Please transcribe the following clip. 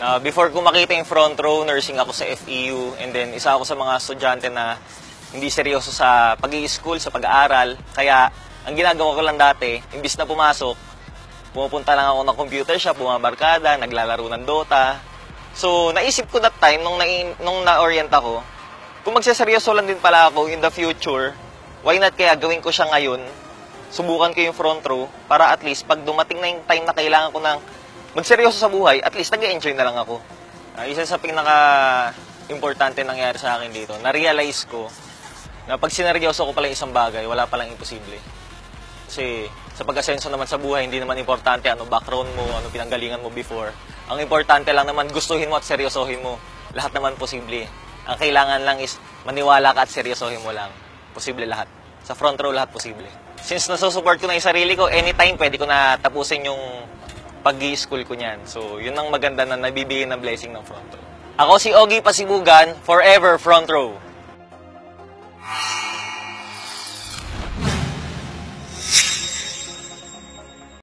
Ah, before ko makita yung front row, nursing ako sa FEU and then isa ako sa mga estudyante na hindi seryoso sa pag school sa pag-aaral. Kaya ang ginagawa ko lang dati, imbis na pumasok, pumupunta lang ako ng computer shop, bumabarkada, naglalaro ng Dota. So, naisip ko that time, nung, na, nung na-orient ako, kung magseseryoso lang din pala ako in the future, why not kaya gawin ko siya ngayon, subukan ko yung front row, para at least pag dumating na yung time na kailangan ko ng magseryoso sa buhay, at least nag-enjoy na lang ako. Ah, isa sa pinaka-importante nangyari sa akin dito, na-realize ko na pag sineryoso ko pala isang bagay, wala palang imposible. Kasi sa pag-asenso naman sa buhay, hindi naman importante ano background mo, ano pinanggalingan mo before. Ang importante lang naman, gustuhin mo at seryosohin mo. Lahat naman posible. Ang kailangan lang is maniwala ka at seryosohin mo lang. Posible lahat. Sa front row, lahat posible. Since nasusupport ko na yung sarili ko, anytime pwede ko na tapusin yung pag school ko niyan. So, yun ang maganda na nabibigay ng blessing ng front row. Ako si Ogie Pasibugan, forever front row.